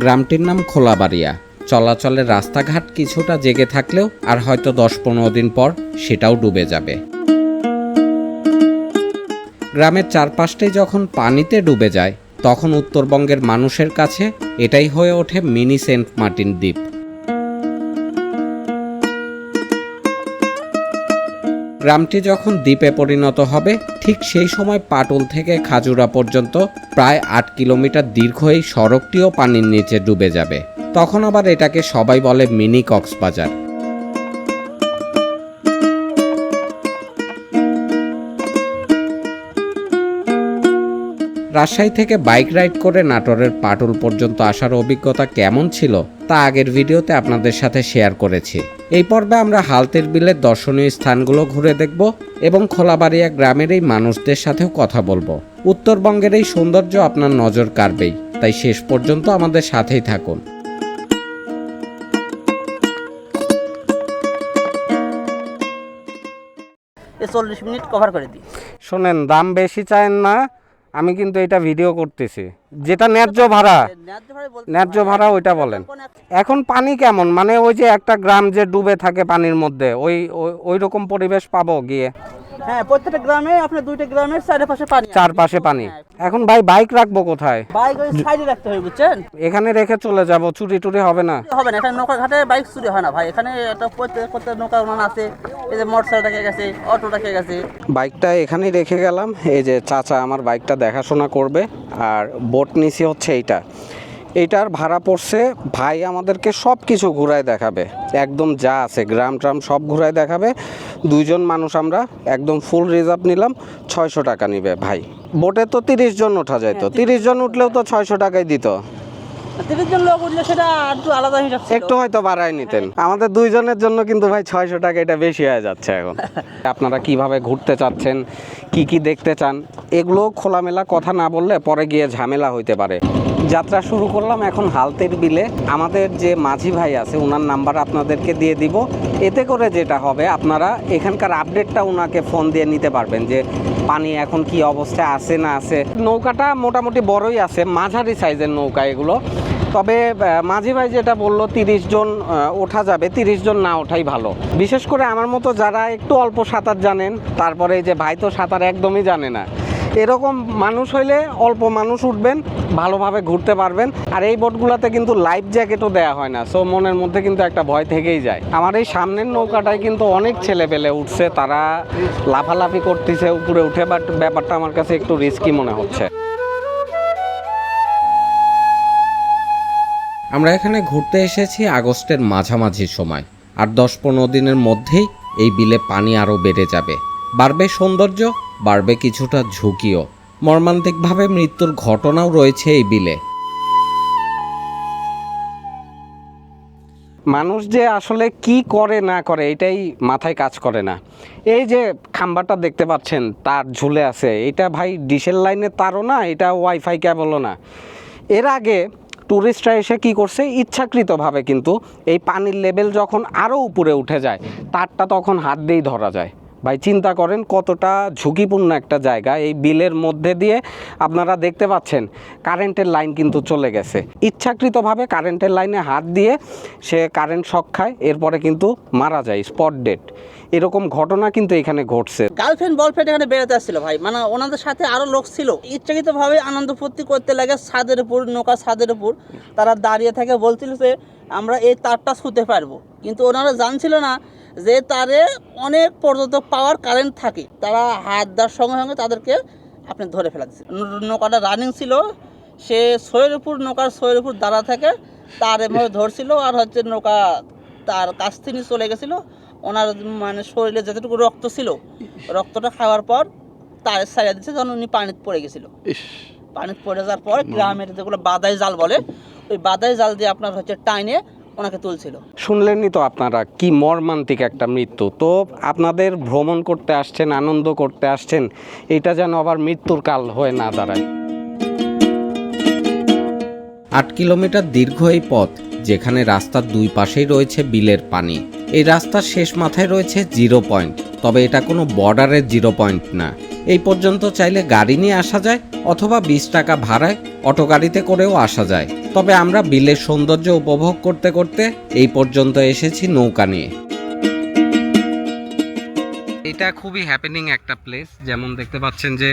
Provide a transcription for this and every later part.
গ্রামটির নাম খোলাবাড়িয়া। চলাচলের রাস্তাঘাট কিছুটা জেগে থাকলেও আর হয়তো দশ পনেরো দিন পর সেটাও ডুবে যাবে। গ্রামের চারপাশটাই যখন পানিতে ডুবে যায়, তখন উত্তরবঙ্গের মানুষের কাছে এটাই হয়ে ওঠে মিনি সেন্ট মার্টিন দ্বীপ। গ্রামটি যখন দ্বীপে পরিণত হবে, ঠিক সেই সময় পাটুল থেকে খাজুরা পর্যন্ত প্রায় আট কিলোমিটার দীর্ঘ এই সড়কটিও পানির নিচে ডুবে যাবে। তখন আবার এটাকে সবাই বলে মিনি কক্সবাজার। রাজশাহী থেকে বাইক রাইড করে নাটোরের পাটুল পর্যন্ত আসার অভিজ্ঞতা কেমন ছিল? তা আগের ভিডিওতে আপনাদের সাথে শেয়ার করেছি। এই পর্বে আমরা হালতের বিলের দর্শনীয় স্থানগুলো ঘুরে দেখব এবং খোলাবাড়িয়া গ্রামের এই মানুষদের সাথেও কথা বলব। উত্তরবঙ্গের এই সৌন্দর্য আপনার নজর কাড়বেই। তাই শেষ পর্যন্ত আমাদের সাথেই থাকুন। চল্লিশ মিনিট কভার করে দিই। শোনেন দাম বেশি চায়েন না আমি কিন্তু এটা ভিডিও করতেছি। যেটা ন্যায্য ভাড়া। ন্যায্য ভাড়া ওইটা বলেন। এখন পানি কেমন? মানে ওই যে একটা গ্রাম যে ডুবে থাকে পানির মধ্যে, ওই- ওই রকম পরিবেশ পাবো গিয়ে? হ্যাঁ প্রত্যেকটা গ্রামে আপনার দুইটা গ্রামের চারপাশে পানি চারপাশে পানি। এখন ভাই বাইক রাখব কোথায়? বাইক ওই সাইডে রাখতে হবে বুঝছেন? এখানে রেখে চলে যাব চুরি টুরি হবে না? হবে না এখানে নৌকা ঘাটে বাইক চুরি হয় না ভাই। এখানে একটা প্রত্যেক প্রত্যেক নৌকা আছে এই যে মোটরসাইকেল রেখে গেছে অটো রেখে গেছে। বাইকটা এখানেই রেখে গেলাম এই যে চাচা আমার বাইকটা দেখাশোনা করবে আর বোট নিচে হচ্ছে এইটা। এইটার ভাড়া পড়ছে ভাই আমাদেরকে সব কিছু ঘুরায় দেখাবে একদম যা আছে গ্রাম ট্রাম সব ঘুরায় দেখাবে দুইজন মানুষ আমরা একদম ফুল রিজার্ভ নিলাম ছয়শো টাকা নিবে ভাই। বোটে তো তিরিশ জন ওঠা যায় তো তিরিশ জন উঠলেও তো ছয়শো টাকাই দিত। একটু হয়তো বাড়ায় নিতেন। আমাদের দুইজনের জন্য কিন্তু ভাই ছয়শো টাকা এটা বেশি হয়ে যাচ্ছে এখন। আপনারা কীভাবে ঘুরতে চাচ্ছেন কি কি দেখতে চান এগুলো খোলামেলা কথা না বললে পরে গিয়ে ঝামেলা হইতে পারে। যাত্রা শুরু করলাম এখন হালতের বিলে। আমাদের যে মাঝি ভাই আছে ওনার নাম্বার আপনাদেরকে দিয়ে দিব। এতে করে যেটা হবে, আপনারা এখানকার আপডেটটা ওনাকে ফোন দিয়ে নিতে পারবেন যে পানি এখন কি অবস্থায় আছে না আছে। নৌকাটা মোটামুটি বড়ই আছে, মাঝারি সাইজের নৌকা এগুলো। তবে মাঝি ভাই যেটা বলল, তিরিশ জন ওঠা যাবে, তিরিশ জন না ওঠাই ভালো। বিশেষ করে আমার মতো যারা একটু অল্প সাঁতার জানেন, তারপরে যে ভাই তো সাঁতার একদমই জানে না। এরকম মানুষ হইলে অল্প মানুষ উঠবেন, ভালোভাবে ঘুরতে পারবেন। আর এই বোটগুলোতে কিন্তু লাইফ জ্যাকেটও দেওয়া হয় না সো মনের মধ্যে কিন্তু একটা ভয় থেকেই যায়। আমার এই সামনের নৌকাটায় কিন্তু অনেক ছেলে পেলে উঠছে, তারা লাফালাফি করতেছে উপরে উঠে বাট ব্যাপারটা আমার কাছে একটু রিস্কি মনে হচ্ছে। আমরা এখানে ঘুরতে এসেছি আগস্টের মাঝামাঝি সময়, আর দশ পনেরো দিনের মধ্যেই এই বিলে পানি আরও বেড়ে যাবে। বাড়বে সৌন্দর্য বাড়বে কিছুটা ঝুঁকিও। মর্মান্তিকভাবে মৃত্যুর ঘটনাও রয়েছে এই বিলে। মানুষ যে আসলে কি করে না করে, এটাই মাথায় কাজ করে না। এই যে খাম্বাটা দেখতে পাচ্ছেন, তার ঝুলে আছে। এটা ভাই ডিশেল লাইনের তারও না এটা ওয়াইফাই কেবলও না। এর আগে ট্যুরিস্টরা এসে কি করছে, ইচ্ছাকৃতভাবে কিন্তু এই পানির লেভেল যখন আরও উপরে উঠে যায়, তারটা তখন হাত দিয়েই ধরা যায়। ভাই, চিন্তা করেন কতটা ঝুঁকিপূর্ণ একটা জায়গা এই বিলের মধ্যে দিয়ে। আপনারা দেখতে পাচ্ছেন, কারেন্টের লাইন কিন্তু চলে গেছে। ইচ্ছাকৃতভাবে কারেন্টের লাইনে হাত দিয়ে সে কারেন্ট শক খায়, এরপরে কিন্তু মারা যায়, স্পট ডেট। এরকম ঘটনা কিন্তু এখানে ঘটছে। গার্লফ্রেন্ড, বয়ফ্রেন্ড এখানে বেড়াতে আসছিল ভাই। মানে ওনাদের সাথে আরও লোক ছিল। ইচ্ছাকৃত ভাবে আনন্দ ফুর্তি করতে লাগে ছাদের উপর, নৌকা ছাদের উপর। তারা দাঁড়িয়ে থেকে, বলছিল যে আমরা এই তারটা ছুতে পারব। কিন্তু ওনারা জানছিল না যে তারে অনেক পর্যন্ত পাওয়ার কারেন্ট থাকে তারা হাত দেওয়ার সঙ্গে সঙ্গে তাদেরকে আপনি ধরে ফেলা দিচ্ছে নৌকাটা রানিং ছিল সে ছয়ের উপর নৌকার ছয়ের উপর দাঁড়া থেকে তার এভাবে ধরছিল আর হচ্ছে নৌকা তার কাছ থেকে চলে গেছিল। ওনার মানে শরীরে যতটুকু রক্ত ছিল রক্তটা খাওয়ার পর তার ছাড়িয়ে দিচ্ছে যখন উনি পানিতে পড়ে গেছিল। পানিতে পড়ে যাওয়ার পর গ্রামের যেগুলো বাদাই জাল বলে ওই বাদাই জাল দিয়ে আপনার হচ্ছে টাইনে ওনাকে তুলছিল। শুনলেনই তো আপনারা কি মর্মান্তিক একটা মৃত্যু। তো আপনাদের ভ্রমণ করতে আসছেন আনন্দ করতে আসছেন এটা যেন আবার মৃত্যুর কাল হয়ে না দাঁড়ায়। আট কিলোমিটার দীর্ঘ এই পথ যেখানে রাস্তার দুই পাশেই রয়েছে বিলের পানি। এই রাস্তার শেষ মাথায় রয়েছে জিরো পয়েন্ট তবে এটা কোনো বর্ডারের জিরো পয়েন্ট না। এই পর্যন্ত চাইলে গাড়ি নিয়ে আসা যায় অথবা বিশ টাকা ভাড়ায় অটো গাড়িতে করেও আসা যায়। তবে আমরা বিলের সৌন্দর্য উপভোগ করতে করতে এই পর্যন্ত এসেছি নৌকা নিয়ে। এটা খুবই হ্যাপেনিং একটা প্লেস যেমন দেখতে পাচ্ছেন যে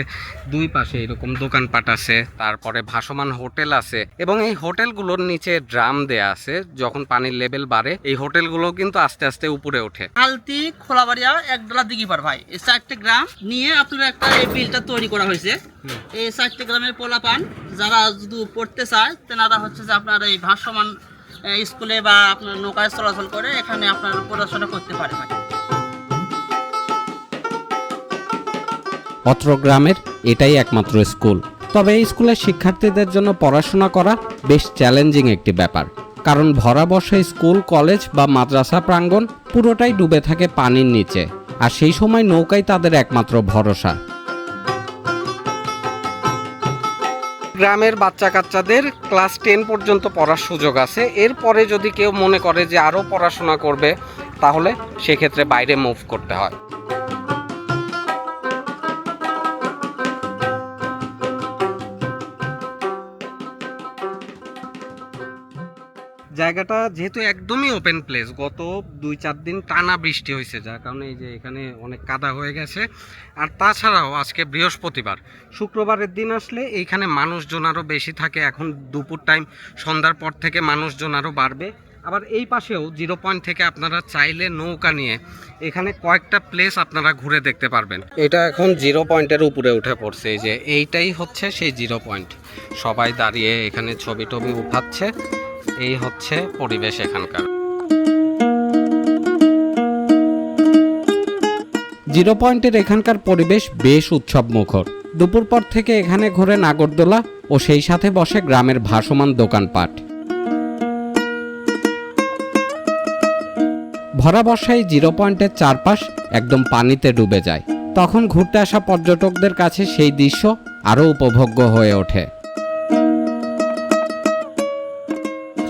দুই পাশে এরকম দোকানপাট আছে তারপরে ভাসমান হোটেল আছে এবং এই হোটেলগুলোর নিচে ড্রাম দেয়া আছে। যখন পানির লেভেল বাড়ে এই হোটেলগুলো কিন্তু আস্তে আস্তে উপরে ওঠে। হালতি খোলাবাড়িয়া এক ডলা দিঘিপার ভাই। এই চারটে গ্রাম নিয়ে আপনার একটা এই বিলটা তৈরি করা হয়েছে। এই চারটে গ্রামের পোলাপান যারা যদি পড়তে চায় তেনারা হচ্ছে যে আপনার এই ভাসমান স্কুলে বা আপনার নৌকায় চলাচল করে এখানে আপনার পড়াশোনা করতে পারে অত্র গ্রামের এটাই একমাত্র স্কুল। তবে এই স্কুলের শিক্ষার্থীদের জন্য পড়াশোনা করা বেশ চ্যালেঞ্জিং একটি ব্যাপার। কারণ ভরা বর্ষে স্কুল, কলেজ বা মাদ্রাসা প্রাঙ্গণ পুরোটাই ডুবে থাকে পানির নিচে। আর সেই সময় নৌকাই তাদের একমাত্র ভরসা। গ্রামের বাচ্চা কাচ্চাদের ক্লাস টেন পর্যন্ত পড়ার সুযোগ আছে। এরপরে যদি কেউ মনে করে যে আরও পড়াশোনা করবে, তাহলে সেক্ষেত্রে বাইরে মুভ করতে হয়। জায়গাটা যেহেতু একদমই ওপেন প্লেস গত দুই চার দিন টানা বৃষ্টি হয়েছে, যার কারণে এই যে এখানে অনেক কাদা হয়ে গেছে। আর তাছাড়াও আজকে বৃহস্পতিবার, শুক্রবারের দিন আসলে এইখানে মানুষজন আরও বেশি থাকে, এখন দুপুর টাইম সন্ধ্যার পর থেকে মানুষজন আরও বাড়বে। আবার এই পাশেও জিরো পয়েন্ট থেকে আপনারা চাইলে নৌকা নিয়ে এখানে কয়েকটা প্লেস আপনারা ঘুরে দেখতে পারবেন। এটা এখন জিরো পয়েন্টের উপরে উঠে পড়ছে, এই যে এইটাই হচ্ছে সেই জিরো পয়েন্ট সবাই দাঁড়িয়ে এখানে ছবি টবি উঠাচ্ছে। এই হচ্ছে পরিবেশ এখানকার। জিরো পয়েন্টের এখানকার পরিবেশ বেশ উৎসব মুখর দুপুর পর থেকে এখানে ঘোরে নাগরদোলা ও সেই সাথে বসে গ্রামের ভাসমান দোকানপাট। ভরা বর্ষায় জিরো পয়েন্টের চারপাশ একদম পানিতে ডুবে যায়। তখন ঘুরতে আসা পর্যটকদের কাছে সেই দৃশ্য আরও উপভোগ্য হয়ে ওঠে।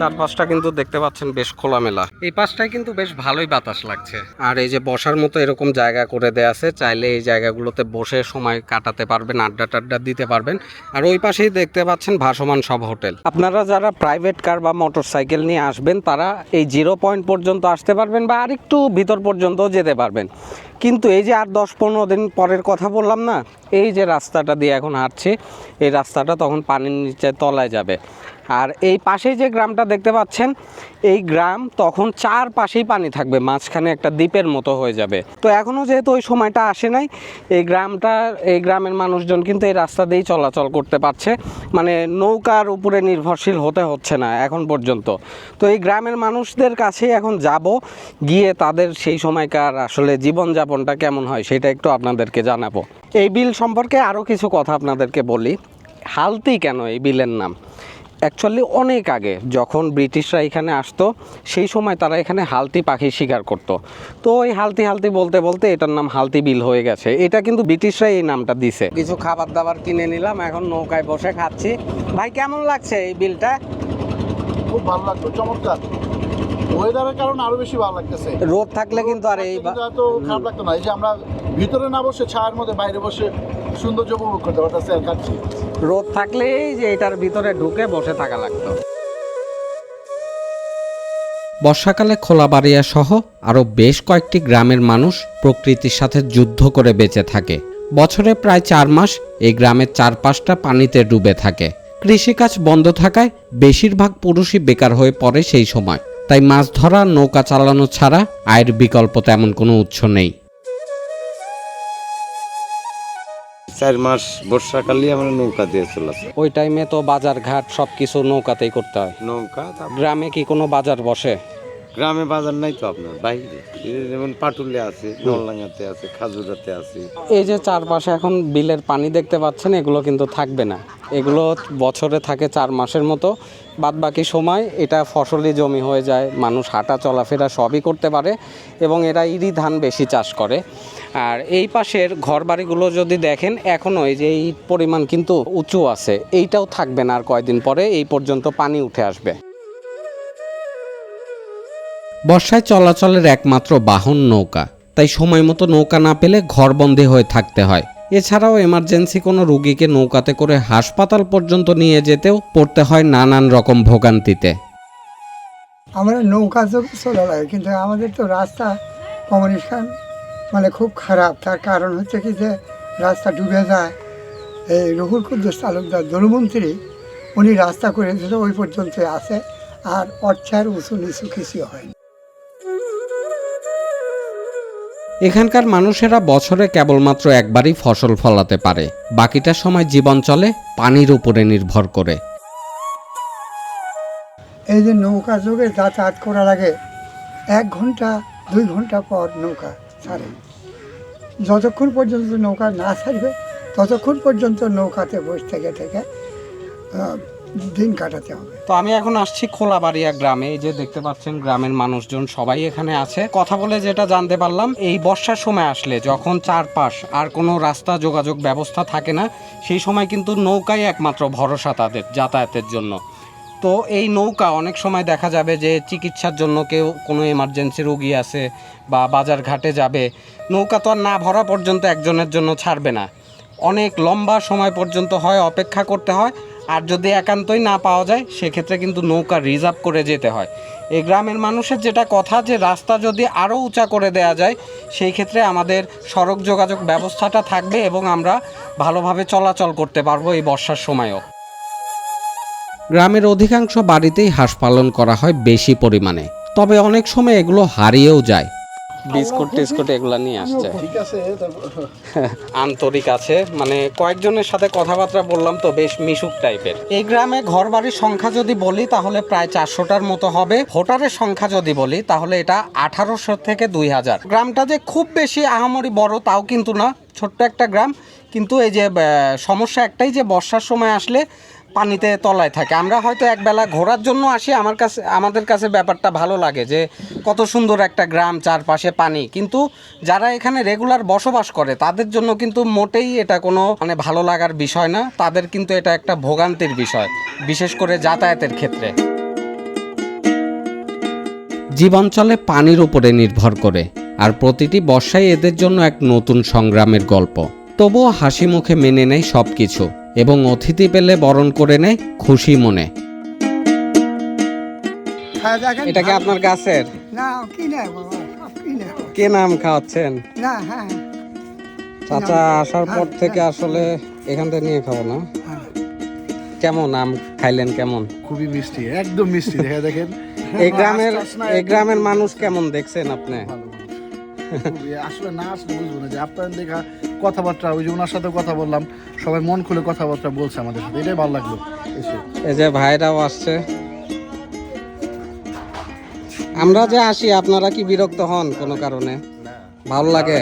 চারপাশটা কিন্তু দেখতে পাচ্ছেন বেশ খোলামেলা। এই পাশটায় কিন্তু বেশ ভালোই বাতাস লাগছে। আর এই যে বসার মতো এরকম জায়গা করে দেয়া আছে চাইলে এই জায়গাগুলোতে বসে সময় কাটাতে পারবেন আড্ডা টাড্ডা দিতে পারবেন। আর ওই পাশেই দেখতে পাচ্ছেন ভাসমান সব হোটেল। আপনারা যারা প্রাইভেট কার বা মোটর সাইকেল নিয়ে আসবেন তারা এই জিরো পয়েন্ট পর্যন্ত আসতে পারবেন বা আরেকটু ভিতর পর্যন্ত যেতে পারবেন। কিন্তু এই যে আর দশ পনেরো দিন পরের কথা বললাম না এই যে রাস্তাটা দিয়ে এখন হাঁটছি এই রাস্তাটা তখন পানির নিচে তলায় যাবে। আর এই পাশেই যে গ্রামটা দেখতে পাচ্ছেন, এই গ্রাম তখন চার পাশেই পানি থাকবে, মাঝখানে একটা দ্বীপের মতো হয়ে যাবে। তো এখনও যেহেতু ওই সময়টা আসে নাই, এই গ্রামটা, এই গ্রামের মানুষজন কিন্তু এই রাস্তা দিয়েই চলাচল করতে পারছে। মানে নৌকার উপরে নির্ভরশীল হতে হচ্ছে না এখন পর্যন্ত। তো এই গ্রামের মানুষদের কাছেই এখন যাব, গিয়ে তাদের সেই সময়কার আসলে জীবনযাপনটা কেমন হয় সেটা একটু আপনাদেরকে জানাব। এই বিল সম্পর্কে আরও কিছু কথা আপনাদেরকে বলি। হালতি কেন এই বিলের নাম? অ্যাকচুয়ালি অনেক আগে যখন ব্রিটিশরা এখানে আসতো সেই সময় তারা এখানে হালতি পাখি শিকার করত। তো ওই হালতি হালতি বলতে বলতে এটার নাম হালতি বিল হয়ে গেছে। এটা কিন্তু ব্রিটিশরা এই নামটা দিছে। কিছু খাবার দাবার কিনে নিলাম এখন নৌকায় বসে খাচ্ছি। ভাই কেমন লাগছে এই বিলটা? খুব ভালো লাগল চমৎকার। ওয়েদারের কারণে আরও বেশি ভালো লাগতেছে। রোদ থাকলে কিন্তু আর এই এত খারাপ লাগতো না। এই যে আমরা ভিতরে না বসে ছায়ার মধ্যে বাইরে বসে সৌন্দর্য উপভোগ করতে পারতেছি আর খাচ্ছি রোদ থাকলেই যে এটার ভিতরে ঢুকে বসে থাকা লাগতো। বর্ষাকালে খোলাবাড়িয়া সহ আরও বেশ কয়েকটি গ্রামের মানুষ প্রকৃতির সাথে যুদ্ধ করে বেঁচে থাকে। বছরে প্রায় চার মাস এই গ্রামের চারপাশটা পানিতে ডুবে থাকে। কৃষিকাজ বন্ধ থাকায় বেশিরভাগ পুরুষই বেকার হয়ে পড়ে সেই সময়। তাই মাছ ধরা নৌকা চালানো ছাড়া আয়ের বিকল্প তেমন কোনো উৎস নেই। চার মাস বর্ষাকালে আমরা নৌকা দিয়ে চলেছি ওই টাইমে তো বাজার ঘাট সব কিছু নৌকাতেই করতে হয়। নৌকা তারপর গ্রামে কি কোনো বাজার বসে? গ্রামে বাজার নাই তো আপনার বাইরে। এই যেমন পাটুলে আছে নলডাঙ্গাতে আছে খাজুরাতে আছে। এই যে চারপাশে এখন বিলের পানি দেখতে পাচ্ছেন এগুলো কিন্তু থাকবে না। এগুলো বছরে থাকে চার মাসের মতো। বাদ বাকি সময় এটা ফসলি জমি হয়ে যায় মানুষ হাঁটা চলাফেরা সবই করতে পারে এবং এরা ইরি ধান বেশি চাষ করে। আর এই পাশের ঘরবাড়িগুলো যদি দেখেন এখনও এই যে এই পরিমাণ কিন্তু উঁচু আছে। এইটাও থাকবে না আর কয়দিন পরে এই পর্যন্ত পানি উঠে আসবে। বর্ষায় চলাচলের একমাত্র বাহন নৌকা। তাই সময় মতো নৌকা না পেলে ঘরবন্দি হয়ে থাকতে হয়। এছাড়াও এমার্জেন্সি কোনো রুগীকে নৌকাতে করে হাসপাতাল পর্যন্ত নিয়ে যেতেও পড়তে হয় নানান রকম ভোগান্তিতে। আমরা নৌকা চলে লাগে কিন্তু আমাদের তো রাস্তা কমিউনিকেশন মানে খুব খারাপ। তার কারণ হচ্ছে কি যে রাস্তা ডুবে যায়। এই রহুল কুদ্দুস তালুকদার দলমন্ত্রী উনি রাস্তা করে দিল ওই পর্যন্ত আছে। আর অর্চার উঁচু নিচু কিছু হয় এখানকার মানুষেরা বছরে কেবলমাত্র একবারই ফসল ফলাতে পারে। বাকিটা সময় জীবন চলে পানির উপরে নির্ভর করে। এই যে নৌকা যোগে যাতায়াত করার আগে এক ঘণ্টা দুই ঘণ্টা পর নৌকা। ছাড়ে। যতক্ষণ পর্যন্ত নৌকা না ছাড়বে, ততক্ষণ পর্যন্ত নৌকাতে বসে থেকে থেকে দিন কাটাতে হবে। তো আমি এখন আসছি খোলাবাড়িয়া গ্রামে। এই যে দেখতে পাচ্ছেন, গ্রামের মানুষজন সবাই এখানে আছে। কথা বলে যেটা জানতে পারলাম, এই বর্ষার সময় আসলে যখন চারপাশ আর কোনো রাস্তা যোগাযোগ ব্যবস্থা থাকে না, সেই সময় কিন্তু নৌকাই একমাত্র ভরসা তাদের যাতায়াতের জন্য। তো এই নৌকা অনেক সময় দেখা যাবে যে চিকিৎসার জন্য কেউ কোনো এমার্জেন্সি রোগী আছে বা বাজার ঘাটে যাবে। নৌকা তো আর না ভরা পর্যন্ত একজনের জন্য ছাড়বে না। অনেক লম্বা সময় পর্যন্ত হয়, অপেক্ষা করতে হয়। আর যদি একান্তই না পাওয়া যায়, সেক্ষেত্রে কিন্তু নৌকা রিজার্ভ করে যেতে হয়। এই গ্রামের মানুষের যেটা কথা যে রাস্তা যদি আরও উঁচা করে দেয়া যায়, সেই ক্ষেত্রে আমাদের সড়ক যোগাযোগ ব্যবস্থাটা থাকবে এবং আমরা ভালোভাবে চলাচল করতে পারব এই বর্ষার সময়ও। গ্রামের অধিকাংশ বাড়িতেই হাঁস পালন করা হয় বেশি পরিমাণে। তবে অনেক সময় এগুলো হারিয়েও যায়। বিস্কুট টিস্কুট এগুলো নিয়ে আসছে। ঠিক আছে তারপর আন্তরিক আছে মানে কয়েকজনের সাথে কথাবার্তা বললাম তো বেশ মিশুক টাইপের। এই গ্রামে ঘর বাড়ির সংখ্যা যদি বলি তাহলে প্রায় চারশোটার মতো হবে। ভোটারের সংখ্যা যদি বলি তাহলে এটা আঠারোশো থেকে দুই হাজার। গ্রামটা যে খুব বেশি আহামরি বড় তাও কিন্তু না। ছোট্ট একটা গ্রাম। কিন্তু এই যে সমস্যা একটাই যে বর্ষার সময় আসলে পানিতে তলায় থাকে। আমরা হয়তো একবেলা ঘোরার জন্য আসি, আমার কাছে, আমাদের কাছে ব্যাপারটা ভালো লাগে যে কত সুন্দর একটা গ্রাম, চারপাশে পানি। কিন্তু যারা এখানে রেগুলার বসবাস করে, তাদের জন্য কিন্তু মোটেই এটা কোনো মানে ভালো লাগার বিষয় না। তাদের কিন্তু এটা একটা ভোগান্তির বিষয়, বিশেষ করে যাতায়াতের ক্ষেত্রে। জীবন চলে পানির উপরে নির্ভর করে, আর প্রতিটি বর্ষাই এদের জন্য এক নতুন সংগ্রামের গল্প। তবুও হাসি মুখে মেনে নেয় সব কিছু এবং অতিথি পেলে বরণ করে নেয় খুশি মনে। দেখেন এটা কি আপনার গাছের? না কে নাম খাওয়াচ্ছেন? হ্যাঁ। চাচা আসার পর থেকে আসলে এখান থেকে নিয়ে খাব না। হ্যাঁ। কেমন আম খাইলেন কেমন? খুবই মিষ্টি একদম মিষ্টি দেখা দেখেন। এই গ্রামের এই গ্রামের মানুষ কেমন দেখছেন আপনি? আসলে না বুঝব না যে আপনার দেখা কথাবার্তা, ওই যে ওনার সাথে কথা বললাম, সবাই মন খুলে কথাবার্তা বলছে আমাদের সাথে, এটাই ভালো লাগল এই যে ভাইরাও আসছে। আমরা যে আসি, আপনারা কি বিরক্ত হন কোনো কারণে? ভালো লাগে?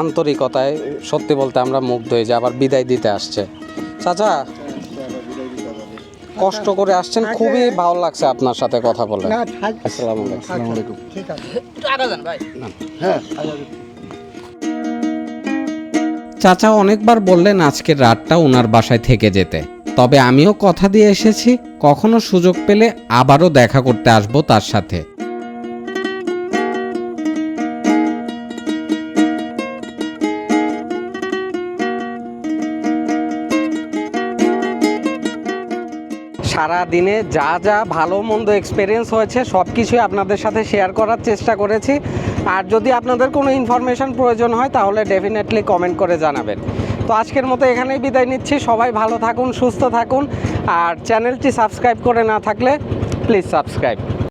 আন্তরিকতায়, সত্যি বলতে আমরা মুগ্ধ হয়ে যে আবার বিদায় দিতে আসছে। চাচা কষ্ট করে আসছেন খুবই ভালো লাগছে আপনার সাথে কথা বলে। আসসালামু আলাইকুম। ঠিক আছে। একটু আগে যান ভাই। হ্যাঁ। চাচা অনেকবার বললেন আজকের রাতটা ওনার বাসায় থেকে যেতে। তবে আমিও কথা দিয়ে এসেছি কখনো সুযোগ পেলে আবারও দেখা করতে আসব তার সাথে। সারা দিনে যা যা ভালো মন্দ এক্সপিরিয়েন্স হয়েছে সব কিছুই আপনাদের সাথে শেয়ার করার চেষ্টা করেছি। আর যদি আপনাদের কোনো ইনফরমেশান প্রয়োজন হয়, তাহলে ডেফিনেটলি কমেন্ট করে জানাবেন। তো আজকের মতো এখানেই বিদায় নিচ্ছি। সবাই ভালো থাকুন, সুস্থ থাকুন। আর চ্যানেলটি সাবস্ক্রাইব করে না থাকলে প্লিজ সাবস্ক্রাইব